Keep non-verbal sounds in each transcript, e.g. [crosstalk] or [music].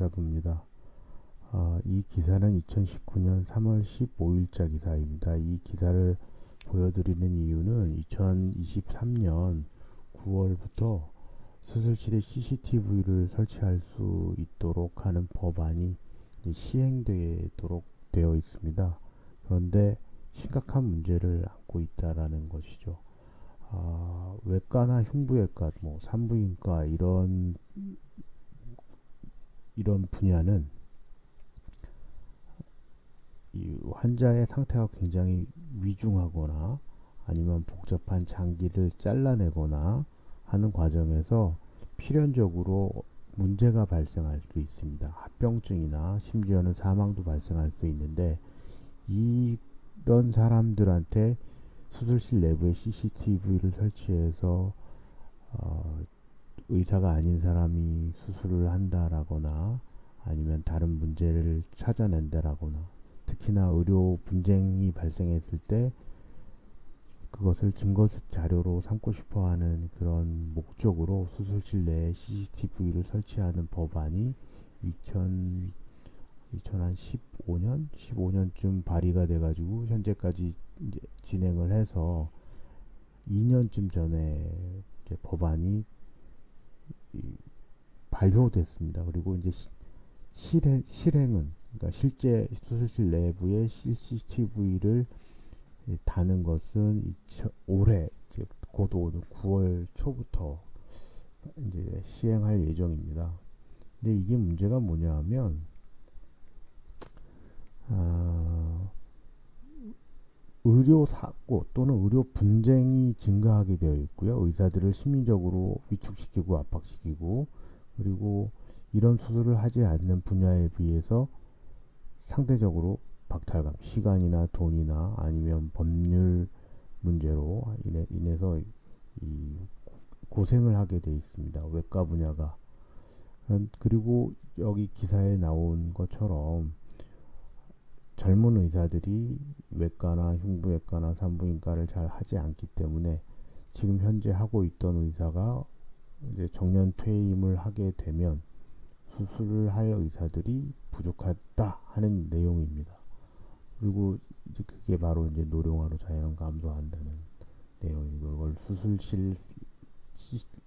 기사부입니다. 아, 이 기사는 2019년 3월 15일자 기사입니다. 이 기사를 보여드리는 이유는 2023년 9월부터 수술실에 CCTV를 설치할 수 있도록 하는 법안이 시행되도록 되어 있습니다. 그런데 심각한 문제를 안고 있다라는 것이죠. 아, 외과나 흉부외과, 뭐 산부인과 이런 이런 분야는 이 환자의 상태가 굉장히 위중하거나 아니면 복잡한 장기를 잘라내거나 하는 과정에서 필연적으로 문제가 발생할 수 있습니다. 합병증이나 심지어는 사망도 발생할 수 있는데 이런 사람들한테 수술실 내부에 CCTV를 설치해서 어, 의사가 아닌 사람이 수술을 한다라거나 아니면 다른 문제를 찾아낸다라거나 특히나 의료 분쟁이 발생했을 때 그것을 증거 자료로 삼고 싶어 하는 그런 목적으로 수술실 내에 CCTV를 설치하는 법안이 2000, 2015년? 15년쯤 발의가 돼 가지고 현재까지 진행을 해서 2년쯤 전에 법안이 발효됐습니다. 그리고 이제 시, 실행, 실행은 그러니까 실제 수술실 내부에 CCTV를 다는 것은 2000, 올해 즉곧 오는 9월 초부터 이제 시행할 예정입니다. 근데 이게 문제가 뭐냐 하면 아, 의료 사고 또는 의료 분쟁이 증가하게 되어 있고요. 의사들을 심리적으로 위축시키고 압박시키고 그리고 이런 수술을 하지 않는 분야에 비해서 상대적으로 박탈감, 시간이나 돈이나 아니면 법률 문제로 인해, 인해서 이 고생을 하게 돼 있습니다. 외과 분야가. 그리고 여기 기사에 나온 것처럼 젊은 의사들이 외과나 흉부외과나 산부인과를 잘 하지 않기 때문에 지금 현재 하고 있던 의사가 이제 정년 퇴임을 하게 되면 수술을 할 의사들이 부족하다 하는 내용입니다. 그리고 이제 그게 바로 이제 노령화로 자연 감소한다는 내용이고 이걸 수술실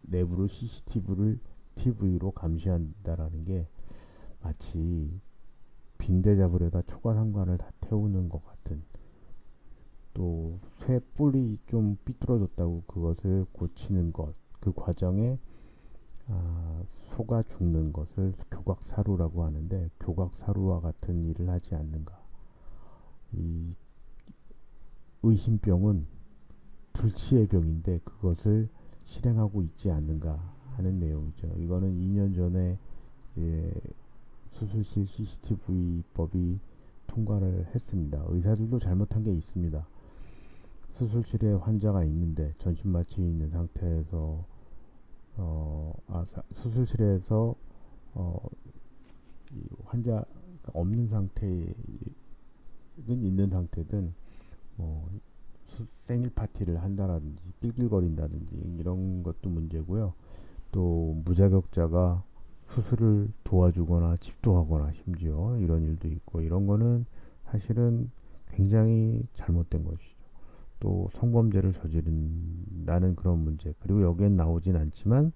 내부로 CCTV를 TV로 감시한다라는 게 마치 빈대 잡으려다 초과상관을 다 태우는 것 같은 또 쇠 뿔이 좀 삐뚤어졌다고 그것을 고치는 것 그 과정에 아, 소가 죽는 것을 교각사루라고 하는데 교각사루와 같은 일을 하지 않는가 이 의심병은 불치의 병인데 그것을 실행하고 있지 않는가 하는 내용이죠. 이거는 2년 전에 수술실 CCTV법이 통과를 했습니다. 의사들도 잘못한 게 있습니다. 수술실에 환자가 있는데 전신 마취 있는 상태에서 어, 아, 수술실에서 어, 환자 없는 상태든 있는 상태든 뭐 생일 파티를 한다라든지 낄낄거린다든지 이런 것도 문제고요. 또 무자격자가 수술을 도와주거나 집도하거나 심지어 이런 일도 있고 이런 거는 사실은 굉장히 잘못된 것이죠. 또 성범죄를 저지른다는 그런 문제 그리고 여기엔 나오진 않지만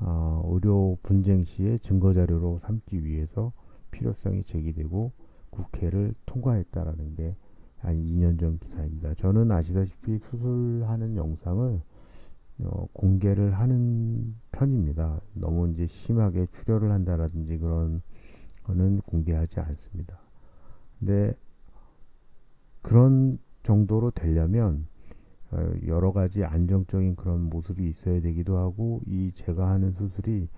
어, 의료 분쟁 시에 증거 자료로 삼기 위해서 필요성이 제기되고 국회를 통과했다라는 게 한 2년 전 기사입니다. 저는 아시다시피 수술하는 영상을 어, 공개를 하는 편입니다. 너무 이제 심하게 출혈을 한다라든지 그런 거는 공개하지 않습니다. 근데 그런 정도로 되려면 어, 여러 가지 안정적인 그런 모습이 있어야 되기도 하고 이 제가 하는 수술이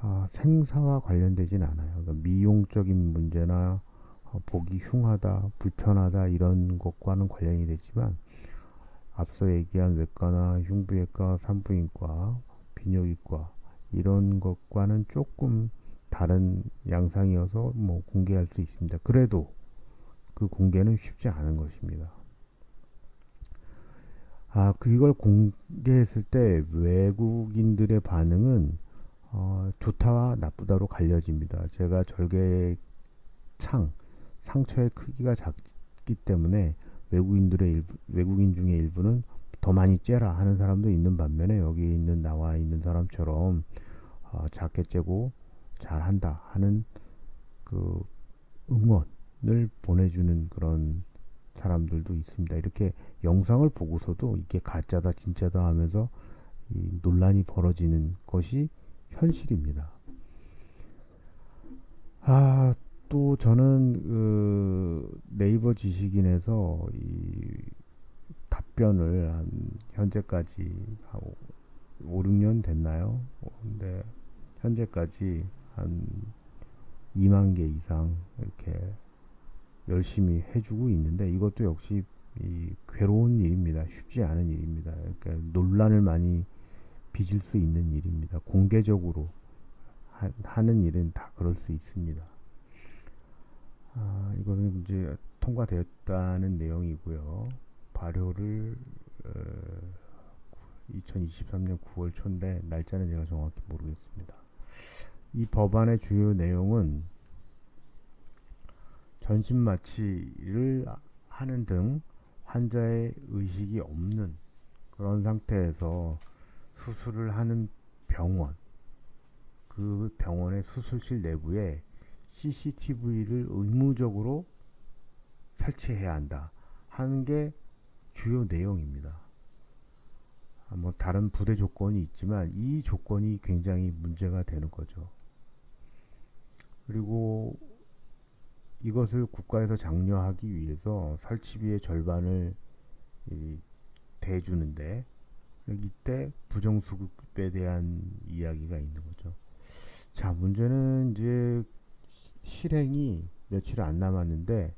아, 생사와 관련되진 않아요. 그러니까 미용적인 문제나 어, 보기 흉하다, 불편하다 이런 것과는 관련이 되지만 앞서 얘기한 외과나 흉부외과, 산부인과, 비뇨기과 이런 것과는 조금 다른 양상이어서 뭐 공개할 수 있습니다. 그래도 그 공개는 쉽지 않은 것입니다. 아, 그걸 공개했을 때 외국인들의 반응은 어, 좋다와 나쁘다로 갈려집니다. 제가 절개 창 상처의 크기가 작기 때문에 외국인들의 일부, 외국인 중에 일부는 더 많이 째라 하는 사람도 있는 반면에 여기 있는 나와 있는 사람처럼 어, 작게 째고 잘한다 하는 그 응원을 보내주는 그런 사람들도 있습니다. 이렇게 영상을 보고서도 이게 가짜다 진짜다 하면서 이 논란이 벌어지는 것이 현실입니다. 아, 또 저는 그 네이버 지식인에서 이 답변을 한 현재까지 하고 5, 6년 됐나요? 근데 현재까지 한 2만 개 이상 이렇게 열심히 해주고 있는데 이것도 역시 이 괴로운 일입니다. 쉽지 않은 일입니다. 그러니까 논란을 많이 빚을 수 있는 일입니다. 공개적으로 하, 는 일은 다 그럴 수 있습니다. 아, 이거는 이제 통과되었다는 내용이고요. 발효를 어, 2023년 9월 초인데 날짜는 제가 정확히 모르겠습니다. 이 법안의 주요 내용은 전신 마취를 하는 등 환자의 의식이 없는 그런 상태에서 수술을 하는 병원 그 병원의 수술실 내부에 CCTV를 의무적으로 설치해야 한다 하는 게 주요 내용입니다. 아, 뭐 다른 부대 조건이 있지만 이 조건이 굉장히 문제가 되는 거죠. 그리고 이것을 국가에서 장려하기 위해서 설치비의 절반을 대주는데 이때 부정수급에 대한 이야기가 있는 거죠. 자, 문제는 이제 실행이 며칠 안 남았는데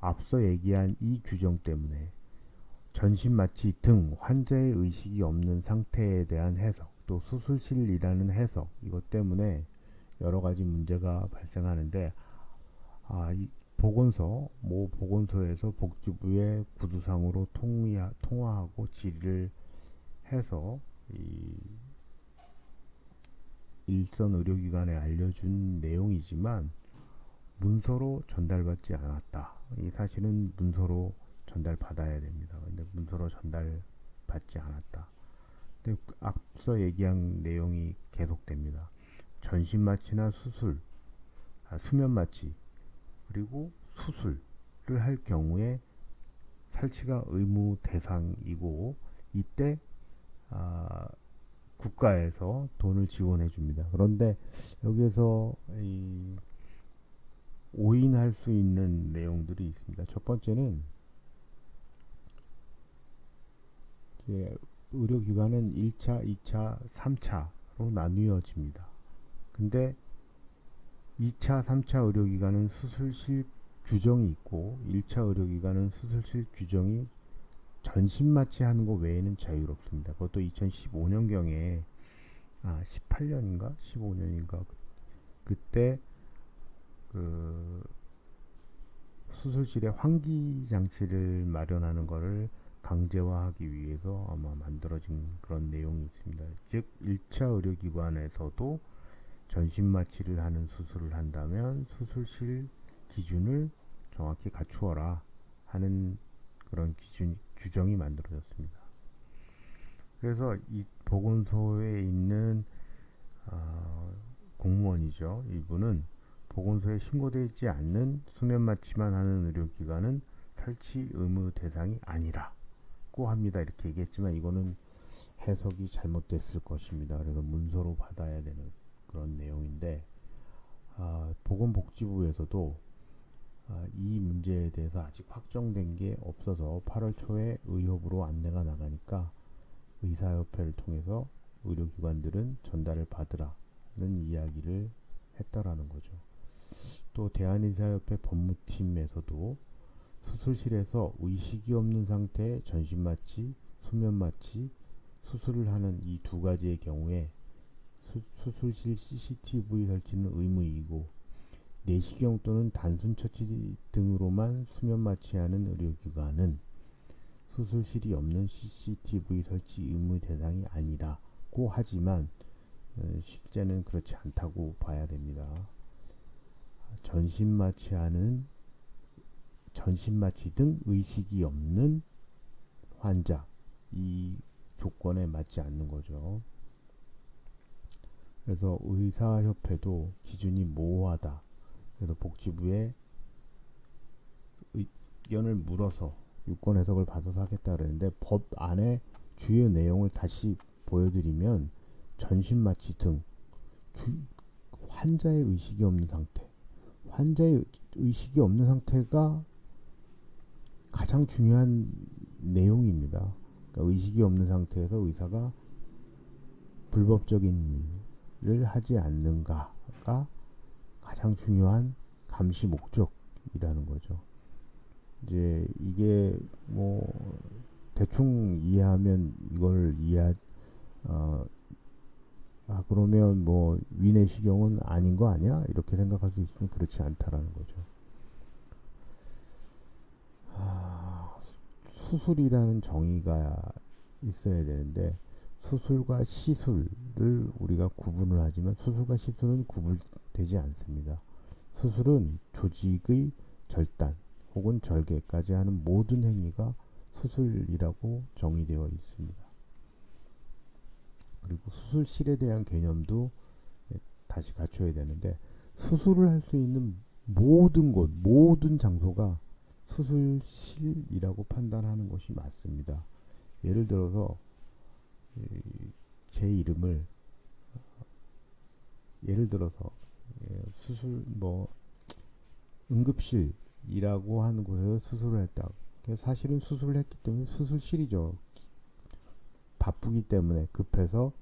앞서 얘기한 이 규정 때문에 전신 마취 등 환자의 의식이 없는 상태에 대한 해석, 또 수술실이라는 해석 이것 때문에 여러 가지 문제가 발생하는데 아, 이 보건소, 모 보건소에서 복지부의 구두상으로 통화, 통화하고 질의를 해서 이 일선 의료기관에 알려준 내용이지만 문서로 전달받지 않았다. 이 사실은 문서로 전달받아야 됩니다. 근데 문서로 전달받지 않았다. 근데 앞서 얘기한 내용이 계속됩니다. 전신 마취나 수술, 아, 수면 마취, 그리고 수술을 할 경우에 설치가 의무 대상이고 이때 아, 국가에서 돈을 지원해 줍니다. 그런데 여기에서 이 오인할 수 있는 내용들이 있습니다. 첫 번째는 의료기관은 1차, 2차, 3차로 나뉘어집니다. 근데 2차, 3차 의료기관은 수술실 규정이 있고 1차 의료기관은 수술실 규정이 전신 마취하는 거 외에는 자유롭습니다. 그것도 2015년경에 아 18년인가 15년인가 그때 그 수술실에 환기 장치를 마련하는 것을 강제화하기 위해서 아마 만들어진 그런 내용이 있습니다. 즉 1차 의료기관에서도 전신 마취를 하는 수술을 한다면 수술실 기준을 정확히 갖추어라 하는 그런 기준 규정이 만들어졌습니다. 그래서 이 보건소에 있는 어, 공무원이죠. 이분은 보건소에 신고되지 않는 수면 마취만 하는 의료기관은 설치 의무 대상이 아니라고 합니다. 이렇게 얘기했지만 이거는 해석이 잘못됐을 것입니다. 그래서 문서로 받아야 되는 그런 내용인데 아, 보건복지부에서도 아, 이 문제에 대해서 아직 확정된 게 없어서 8월 초에 의협으로 안내가 나가니까 의사협회를 통해서 의료기관들은 전달을 받으라는 이야기를 했다라는 거죠. 또 대한의사협회 법무팀에서도 수술실에서 의식이 없는 상태의 전신마취, 수면마취, 수술을 하는 이 두 가지의 경우에 수, 술실 CCTV 설치는 의무이고 내시경 또는 단순 처치 등으로만 수면 마취하는 의료기관은 수술실이 없는 CCTV 설치 의무 대상이 아니라고 하지만 어, 실제는 그렇지 않다고 봐야 됩니다. 전신 마취하는 전신 마취 등 의식이 없는 환자 이 조건에 맞지 않는 거죠. 그래서 의사협회도 기준이 모호하다. 그래서 복지부에 의견을 물어서 유권 해석을 받아서 하겠다 그랬는데 법 안에 주요 내용을 다시 보여드리면 전신마취 등 주, 환자의 의식이 없는 상태, 환자의 의식이 없는 상태가 가장 중요한 내용입니다. 그러니까 의식이 없는 상태에서 의사가 불법적인 일을 하지 않는가가 가장 중요한 감시 목적이라는 거죠. 이제 이게 뭐 대충 이해하면 이걸 이해 어, 아 그러면 뭐 위내시경은 아닌 거 아니야? 이렇게 생각할 수 있으면 그렇지 않다라는 거죠. 아, 수술이라는 정의가 있어야 되는데 수술과 시술을 우리가 구분을 하지만 수술과 시술은 구분되지 않습니다. 수술은 조직의 절단 혹은 절개까지 하는 모든 행위가 수술이라고 정의되어 있습니다. 그리고 수술실에 대한 개념도 다시 갖춰야 되는데 수술을 할 수 있는 모든 곳, 모든 장소가 수술실이라고 판단하는 것이 맞습니다. 예를 들어서 제 이름을 예를 들어서 예, 수술 뭐 응급실이라고 하는 곳에서 수술을 했다. 사실은 수술을 했기 때문에 수술실이죠. 바쁘기 때문에 급해서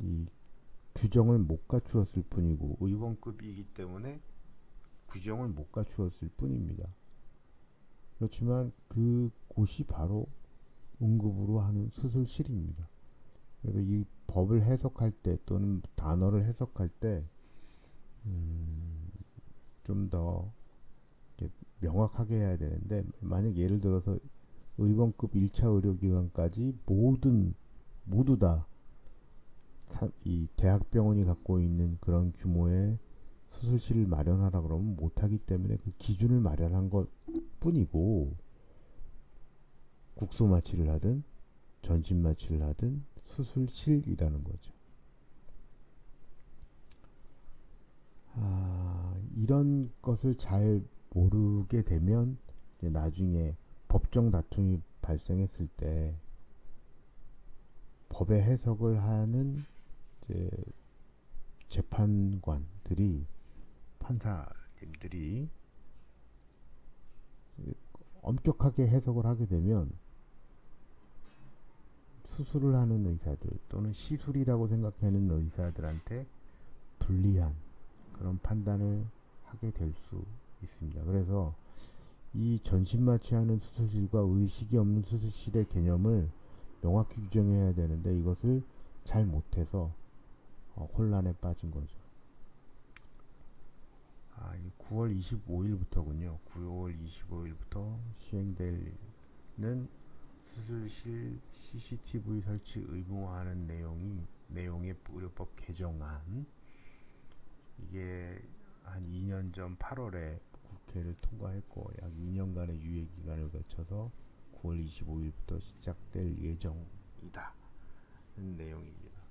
이 규정을 못 갖추었을 뿐이고 의원급이기 때문에 규정을 못 갖추었을 뿐입니다. 그렇지만 그 곳이 바로 응급으로 하는 수술실입니다. 그래서 이 법을 해석할 때 또는 단어를 해석할 때, 음, 좀더 명확하게 해야 되는데, 만약 예를 들어서 의원급 1차 의료기관까지 모든, 모두 다 이 대학병원이 갖고 있는 그런 규모의 수술실을 마련하라 그러면 못하기 때문에 그 기준을 마련한 것 뿐이고, 국소 마취를 하든 전신 마취를 하든 수술실이라는 거죠. 아, 이런 것을 잘 모르게 되면 나중에 법정 다툼이 발생했을 때 법의 해석을 하는 재판관들이 판사님들이 엄격하게 해석을 하게 되면 수술을 하는 의사들 또는 시술이라고 생각하는 의사들한테 불리한 그런 판단을 하게 될 수 있습니다. 그래서 이 전신마취하는 수술실과 의식이 없는 수술실의 개념을 명확히 규정해야 되는데 이것을 잘 못해서 어, 혼란에 빠진 거죠. 아, 9월 25일부터군요. 9월 25일부터 시행되는 수술실 CCTV 설치 의무화하는 내용이 내용의 의료법 개정안 이게 한 2년 전 8월에 국회를 통과했고 약 2년간의 유예 기간을 거쳐서 9월 25일부터 시작될 예정이다. 는 내용입니다.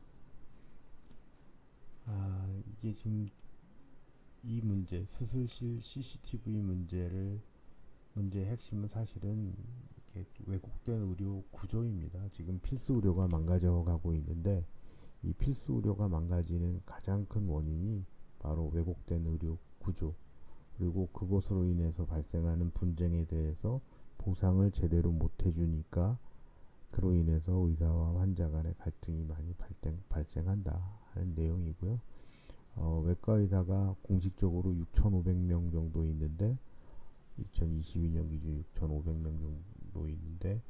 아, 이게 지금 이 문제 수술실 CCTV 문제를 문제의 핵심은 사실은 왜곡된 의료 구조입니다. 지금 필수 의료가 망가져 가고 있는데 이 필수 의료가 망가지는 가장 큰 원인이 바로 왜곡된 의료 구조 그리고 그것으로 인해서 발생하는 분쟁에 대해서 보상을 제대로 못 해주니까 그로 인해서 의사와 환자 간의 갈등이 많이 발생, 발생한다 하는 내용이고요. 어, 외과 의사가 공식적으로 6,500명 정도 있는데 2022년 기준 6,500명 정도 있는데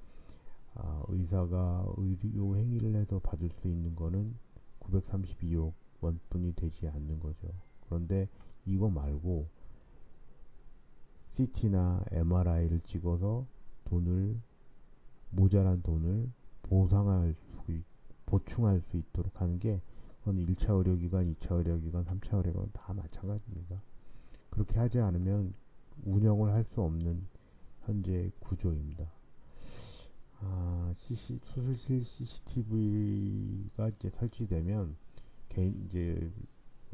아, 의사가 의료 행위를 해서 받을 수 있는 거는 932억 원뿐이 되지 않는 거죠. 그런데 이거 말고 CT나 MRI를 찍어서 돈을 모자란 돈을 보상할 수 보충할 수 있도록 하는 게 그건 1차 의료기관, 2차 의료기관, 3차 의료기관 다 마찬가지입니다. 그렇게 하지 않으면 운영을 할 수 없는 현재 구조입니다. 아, CC, 수술실 CCTV가 이제 설치되면 개인 이제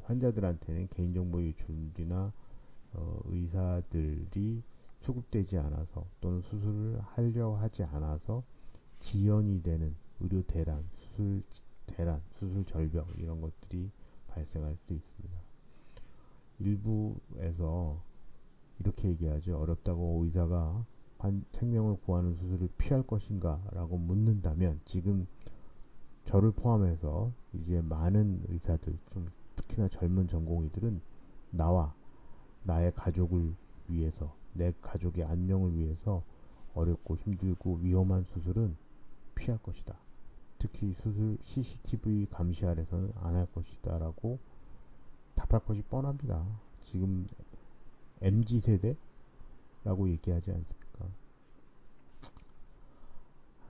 환자들한테는 개인정보 유출이나 어, 의사들이 수급되지 않아서 또는 수술을 하려 하지 않아서 지연이 되는 의료 대란, 수술 대란, 수술 절벽 이런 것들이 발생할 수 있습니다. 일부에서 이렇게 얘기하죠. 어렵다고 의사가 관, 생명을 구하는 수술을 피할 것인가 라고 묻는다면 지금 저를 포함해서 이제 많은 의사들 좀 특히나 젊은 전공의들은 나와 나의 가족을 위해서 내 가족의 안녕을 위해서 어렵고 힘들고 위험한 수술은 피할 것이다. 특히 수술 CCTV 감시 아래서는 안 할 것이다 라고 답할 것이 뻔합니다. 지금 MZ 세대라고 얘기하지 않습니까?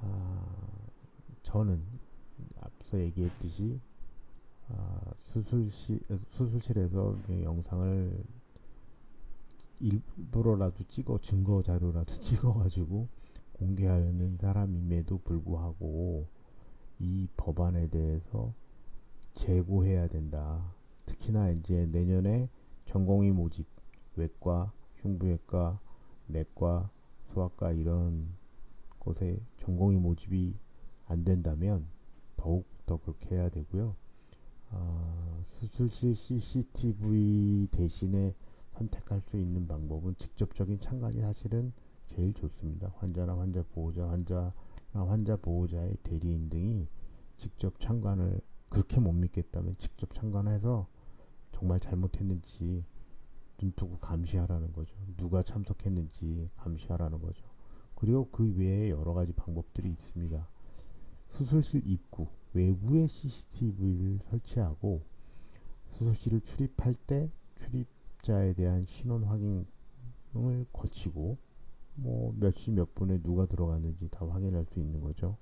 아, 저는 앞서 얘기했듯이 아, 수술실 수술실에서 영상을 일부러라도 찍어 증거 자료라도 [laughs] 찍어가지고 공개하는 사람임에도 불구하고 이 법안에 대해서 재고해야 된다. 특히나 이제 내년에 전공의 모집, 외과, 흉부외과, 내과, 소아과 이런 곳에 전공의 모집이 안 된다면 더욱 더 그렇게 해야 되고요. 아, 수술실 CCTV 대신에 선택할 수 있는 방법은 직접적인 참관이 사실은 제일 좋습니다. 환자나 환자 보호자, 환자나 환자 보호자의 대리인 등이 직접 참관을 그렇게 못 믿겠다면 직접 참관해서 정말 잘못했는지 눈 뜨고 감시하라는 거죠. 누가 참석했는지 감시하라는 거죠. 그리고 그 외에 여러 가지 방법들이 있습니다. 수술실 입구 외부에 CCTV를 설치하고 수술실을 출입할 때 출입자에 대한 신원 확인을 거치고 뭐 몇 시 몇 분에 누가 들어갔는지 다 확인할 수 있는 거죠.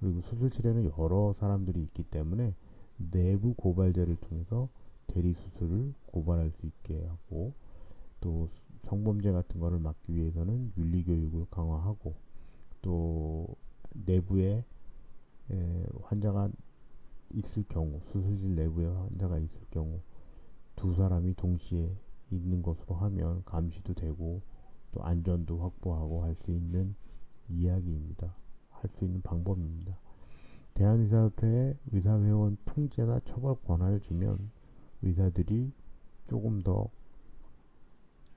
그리고 수술실에는 여러 사람들이 있기 때문에 내부 고발자를 통해서 대리 수술을 고발할 수 있게 하고 또 성범죄 같은 거를 막기 위해서는 윤리 교육을 강화하고 또 내부에 에, 환자가 있을 경우 수술실 내부에 환자가 있을 경우 두 사람이 동시에 있는 것으로 하면 감시도 되고 또 안전도 확보하고 할 수 있는 이야기입니다. 할 수 있는 방법입니다. 대한의사협회에 의사회원 통제나 처벌 권한을 주면 의사들이 조금 더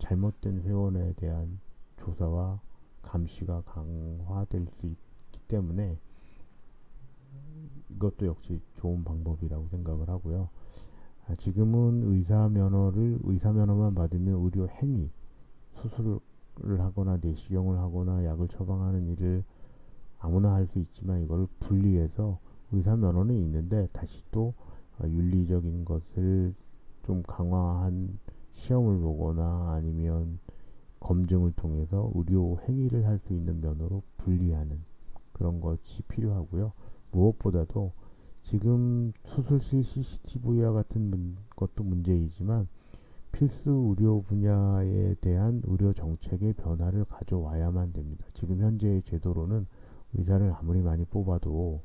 잘못된 회원에 대한 조사와 감시가 강화될 수 있기 때문에 이것도 역시 좋은 방법이라고 생각을 하고요. 아, 지금은 의사 면허를 의사 면허만 받으면 의료 행위 수술을 하거나 내시경을 하거나 약을 처방하는 일을 아무나 할 수 있지만 이걸 분리해서 의사 면허는 있는데 다시 또 어, 윤리적인 것을 좀 강화한 시험을 보거나 아니면 검증을 통해서 의료 행위를 할 수 있는 면허로 분리하는 그런 것이 필요하고요. 무엇보다도 지금 수술실 CCTV와 같은 문, 것도 문제이지만 필수 의료 분야에 대한 의료 정책의 변화를 가져와야만 됩니다. 지금 현재의 제도로는 의사를 아무리 많이 뽑아도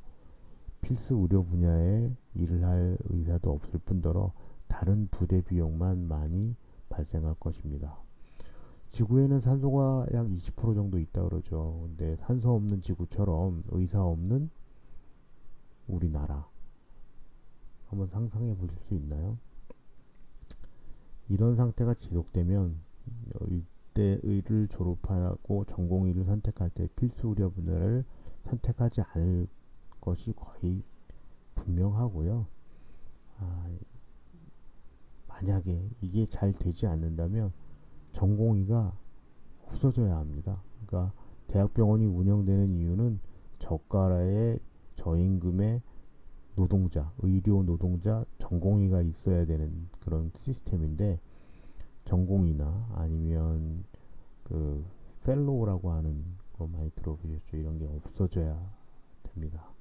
필수 의료 분야에 일을 할 의사도 없을 뿐더러 다른 부대 비용만 많이 발생할 것입니다. 지구에는 산소가 약 20% 정도 있다 그러죠. 근데 산소 없는 지구처럼 의사 없는 우리나라 한번 상상해 보실 수 있나요? 이런 상태가 지속되면 이때의를 졸업하고 전공의를 선택할 때 필수 의료 분야를 선택하지 않을 것이 거의 분명하고요. 아, 만약에 이게 잘 되지 않는다면 전공의가 없어져야 합니다. 그러니까 대학병원이 운영되는 이유는 저가의 저임금의 노동자, 의료 노동자, 전공의가 있어야 되는 그런 시스템인데 전공의나 아니면 그 펠로우라고 하는 거 많이 들어보셨죠? 이런 게 없어져야 됩니다.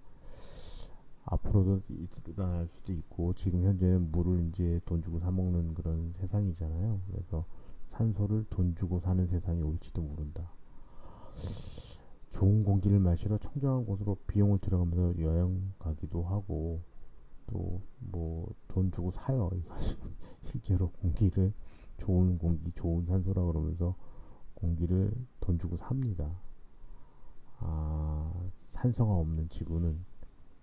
앞으로도 일어날 수도 있고 지금 현재는 물을 이제 돈 주고 사 먹는 그런 세상이잖아요. 그래서 산소를 돈 주고 사는 세상이 올지도 모른다. 좋은 공기를 마시러 청정한 곳으로 비용을 들여가면서 여행 가기도 하고 또 뭐 돈 주고 사요. [laughs] 실제로 공기를 좋은 공기, 좋은 산소라 그러면서 공기를 돈 주고 삽니다. 아, 산소가 없는 지구는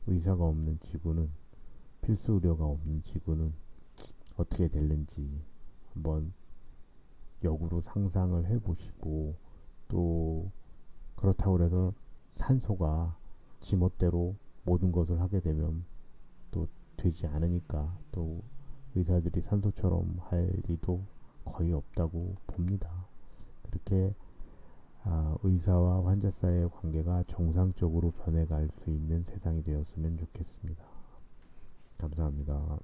의사가 없는 지구는 필수 의료가 없는 지구는 어떻게 될는지 한번 역으로 상상을 해보시고 또 그렇다고 해서 산소가 지멋대로 모든 것을 하게 되면 또 되지 않으니까 또 의사들이 산소처럼 할 리도 거의 없다고 봅니다. 그렇게 아, 의사와 환자 사이의 관계가 정상적으로 변해갈 수 있는 세상이 되었으면 좋겠습니다. 감사합니다.